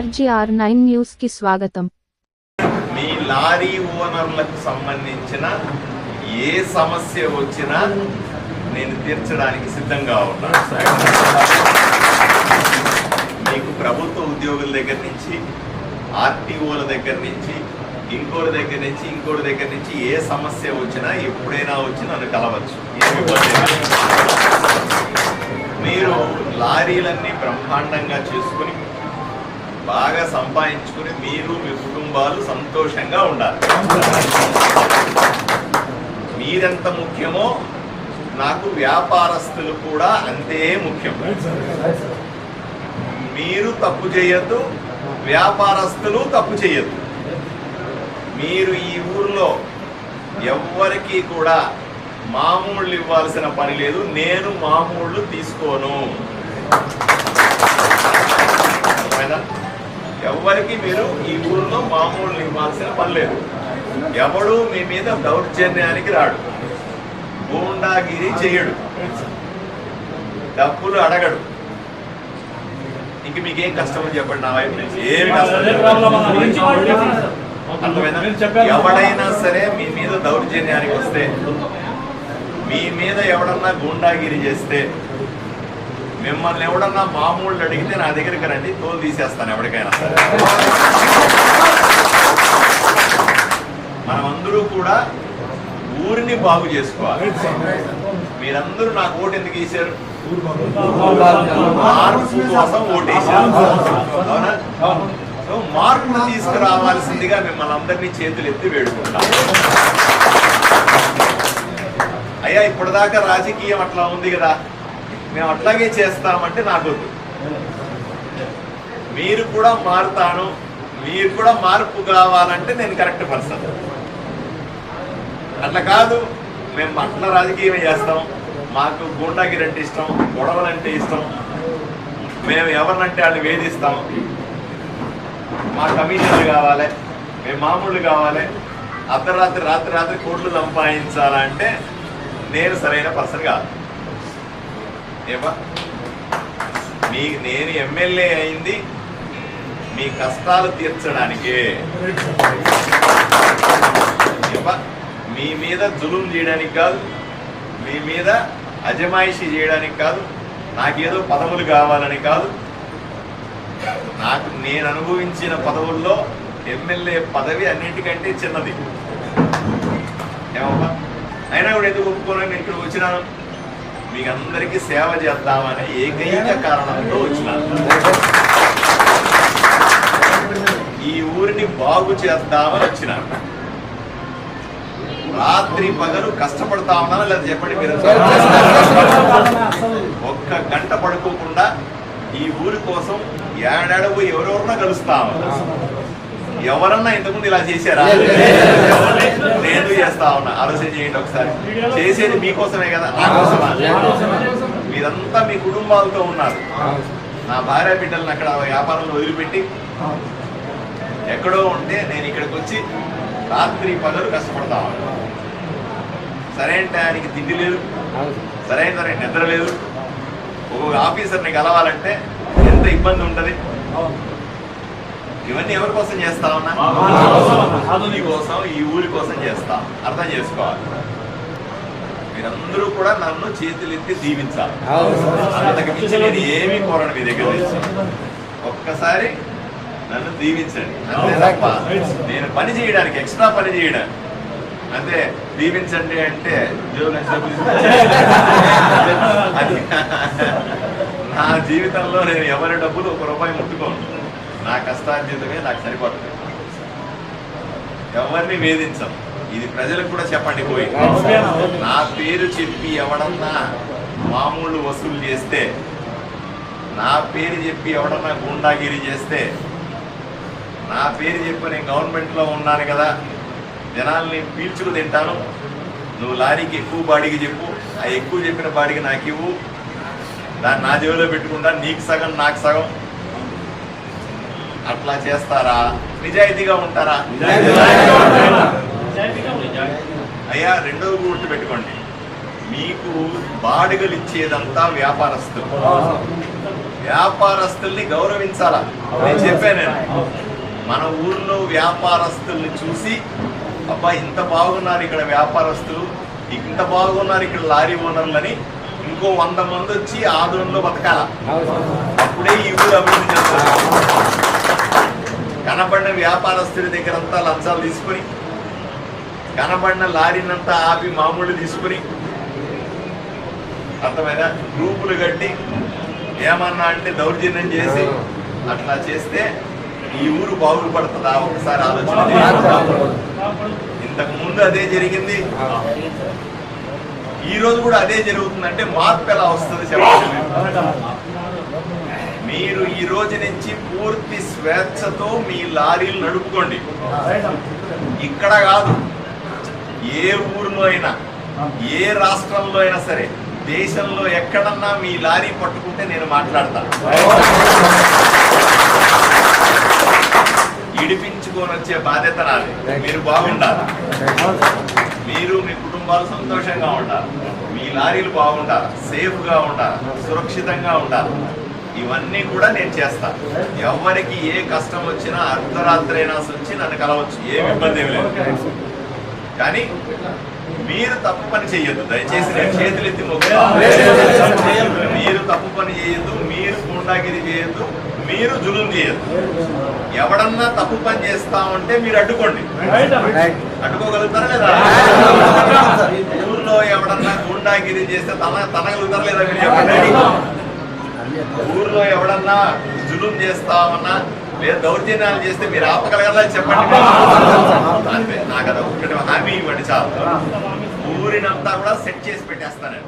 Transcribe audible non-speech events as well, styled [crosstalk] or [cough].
RGR nine న్యూస్కి స్వాగతం. మీ lorry ఓనర్లకు సంబంధించిన ఏ సమస్య వచ్చినా నేను తీర్చడానికి సిద్ధంగా ఉన్నాను మీకు ప్రభుత్వ ఉద్యోగుల దగ్గర నుంచి ఆర్టీఓల దగ్గర నుంచి ఇంకోటి దగ్గర నుంచి ఇంకోటి దగ్గర నుంచి ఏ సమస్య వచ్చినా ఎప్పుడైనా వచ్చి నన్ను కలవచ్చు. మీరు లారీలన్నీ బ్రహ్మాండంగా చేసుకుని బాగా సంపాదించుకుని మీరు మీ కుటుంబాలు సంతోషంగా ఉండాలి. మీరెంత ముఖ్యమో నాకు వ్యాపారస్తులు కూడా అంతే ముఖ్యం. మీరు తప్పు చేయొద్దు వ్యాపారస్తులు తప్పు చేయొద్దు. మీరు ఈ ఊర్లో ఎవ్వరికీ కూడా మామూళ్ళు ఇవ్వాల్సిన పని లేదు నేను మామూళ్ళు తీసుకోను. ఎవ్వరికి మీరు ఈ ఊర్లో మామూలు ఇవ్వాల్సిన పని లేదు. ఎవడు మీ మీద దౌర్జన్యానికి రాడు. గూండాగిరి చేయడు. డబ్బులు అడగడు. ఇంక మీకేం కష్టం చెప్పండి నా వైపు నుంచి. ఏమి కష్టం? ఎవడైనా సరే మీ మీద దౌర్జన్యానికి వస్తే మీ మీద ఎవడన్నా గూండాగిరి చేస్తే మిమ్మల్ని ఎవడన్నా మామూళ్ళు అడిగితే నా దగ్గరికి రండి తోలు తీసేస్తాను ఎవరికైనా. సరే మనమందరూ కూడా ఊరిని బాగు చేసుకోవాలి. మీరందరూ నాకు ఓటు ఎందుకు వేశారు? మార్పు కోసం ఓటేశారు అవునా? సో మార్పును తీసుకురావాల్సిందిగా మిమ్మల్ని అందరినీ చేతులు ఎత్తి వేడుకుంటాం. అయ్యా ఇప్పటిదాకా రాజకీయం అట్లా ఉంది కదా. మేము అట్లాగే చేస్తామంటే నాకు మీరు కూడా మారుతాను మీరు కూడా మార్పు కావాలంటే నేను కరెక్ట్ పర్సన్. అట్లా కాదు మేము అట్లా రాజకీయం చేస్తాం మాకు గుండాగిరి అంటే ఇష్టం గొడవలంటే ఇష్టం మేము ఎవరినంటే వాళ్ళు వేధిస్తాం. మా కమిషన్లు కావాలి మేము మామూలు కావాలి అర్ధరాత్రి రాత్రి రాత్రి కోట్లు సంపాదించాలంటే నేను సరైన పర్సన్ కాదు. ఏమా మీ నేను ఎమ్మెల్యే అయింది మీ కష్టాలు తీర్చడానికి. మీ మీద జులుం చేయడానికి కాదు మీ మీద అజమాయిషీ చేయడానికి కాదు నాకేదో పదవులు కావాలని కాదు. నాకు నేను అనుభవించిన పదవుల్లో ఎమ్మెల్యే పదవి అన్నిటికంటే చిన్నది. ఏమమ్మా అయినా కూడా ఎందుకు ఒప్పుకోనని ఇక్కడ వచ్చినాను. మీకందరికీ సేవ చేద్దామనే ఏకైక కారణంతో వచ్చినాను ఈ ఊరిని బాగు చేద్దామని వచ్చినాను రాత్రి పగలు కష్టపడతా ఉన్నాను లేదా చెప్పండి మీరు? ఒక్క గంట పడుకోకుండా ఈ ఊరి కోసం ఏడాడ పోయి ఎవరెవరన్నా కలుస్తా ఎవరన్నా ఇంతకుముందు ఇలా చేశారా? నేను చేస్తా ఉన్నా. ఆలోచన చేయండి ఒకసారి. చేసేది మీకోసమే కదా? నా కోసమా? మీరంతా మీ కుటుంబాలతో ఉన్నారు. నా భార్య బిడ్డలను అక్కడ వ్యాపారంలో వదిలిపెట్టి ఎక్కడో ఉంటే నేను ఇక్కడికి వచ్చి రాత్రి పగలు కష్టపడతా ఉన్నా. సరైన టయానికి తిండి లేదు. సరైన సరైన నిద్ర లేదు. ఒక్కొక్క ఆఫీసర్ని కలవాలంటే ఎంత ఇబ్బంది ఉంటది? ఇవన్నీ ఎవరి కోసం చేస్తా ఉన్నా? మీ కోసం ఈ ఊరి కోసం చేస్తా. అర్థం చేసుకోవాలి. మీరందరూ కూడా నన్ను చేతులెత్తి దీవించాలి. అంతకు మించి నేను ఏమీ కోరను మీ దగ్గర నుంచి. ఒక్కసారి నన్ను దీవించండి. అంతే తప్ప నేను పని చేయడానికి ఎక్స్ట్రా పని చేయడానికి. అంతే దీవించండి అంటే [laughs] అది నా జీవితంలో నేను ఎవరి డబ్బులు ఒక రూపాయి ముట్టుకోను. నా కష్టార్జితమే నాకు సరిపోతుంది. ఎవరిని వేధించం? ఇది ప్రజలకు కూడా చెప్పండి పోయి. నా పేరు చెప్పి ఎవడన్నా మామూలు వసూలు చేస్తే నా పేరు చెప్పి ఎవడన్నా గుండాగిరి చేస్తే నా పేరు చెప్పి నేను గవర్నమెంట్లో ఉన్నాను కదా జనాల్ని పీల్చుకు తింటాను. నువ్వు లారీకి ఎక్కువ బాడీకి చెప్పు ఆ ఎక్కువ చెప్పిన బాడీకి నాకు ఇవ్వు. దాన్ని నా జేబులో పెట్టుకుంటా నీకు సగం నాకు సగం. అట్లా చేస్తారా? నిజాయితీగా ఉంటారా? అయ్యా రెండవ గుర్తు పెట్టుకోండి మీకు బాడుగలు ఇచ్చేదంతా వ్యాపారస్తులు. వ్యాపారస్తుల్ని గౌరవించాలా? నేను చెప్పాను మన ఊర్లో వ్యాపారస్తుల్ని చూసి అబ్బా ఇంత బాగున్నారు ఇక్కడ వ్యాపారస్తులు ఇంత బాగున్నారు ఇక్కడ లారీ ఓనర్లని ఇంకో వంద మంది వచ్చి ఆదరణలో బతకాల? అప్పుడే ఈ ఊరు అభివృద్ధి చెందుతుంది. కనబడిన వ్యాపారస్తుడి దగ్గర అంతా లంచాలు తీసుకొని కనబడిన లారీనంతా ఆపి మామూలు తీసుకొని అర్థమైనా గ్రూపులు కట్టి ఏమన్నా అంటే దౌర్జన్యం చేసి అట్లా చేస్తే ఈ ఊరు బాగుపడుతుందా? ఒకసారి ఆలోచన ఇంతకు ముందు అదే జరిగింది. ఈ రోజు కూడా అదే జరుగుతుందంటే మార్పు ఎలా వస్తుంది చెప్పండి? మీరు ఈ రోజు నుంచి పూర్తి స్వేచ్ఛతో మీ లారీలు నడుపుకోండి. ఇక్కడ కాదు ఏ ఊరిలో అయినా ఏ రాష్ట్రంలో అయినా సరే దేశంలో ఎక్కడన్నా మీ లారీ పట్టుకుంటే నేను మాట్లాడతాను ఇడిపించుకొని వచ్చే బాధ్యత నాది. మీరు బాగుండాలి. మీరు మీ కుటుంబాలు సంతోషంగా ఉండాలి. మీ లారీలు బాగుండాలి. సేఫ్గా ఉండాలి. సురక్షితంగా ఉండాలి. ఇవన్నీ కూడా నేను చేస్తాను ఎవరికి ఏ కష్టం వచ్చినా అర్ధరాత్రైనా అయినా వచ్చి నన్ను కలవచ్చు. ఏమి ఇబ్బంది ఏమి లేదు. కానీ మీరు తప్పు పని చేయొద్దు దయచేసి నేను చేతులు ఎత్తి మీరు తప్పు పని చేయొద్దు మీరు గుండాగిరి చేయొద్దు మీరు జులుం చేయొద్దు. ఎవడన్నా తప్పు పని చేస్తా ఉంటే మీరు అడ్డుకోండి. అడ్డుకోగలుగుతారా లేదా? ఊర్లో ఎవడన్నా గుండాగిరి చేస్తే తన తనగలుగుతారా లేదా మీరు చెప్పండి. ఊర్లో ఎవడన్నా జులుం చేస్తామన్నా లేదా దౌర్జన్యాలు చేస్తే మీరు ఆపగలగలా చెప్పండి. అంతే నాకు అది ఒకటి హామీ ఇవ్వండి చాలు. ఊరినంతా కూడా సెట్ చేసి పెట్టేస్తాను నేను.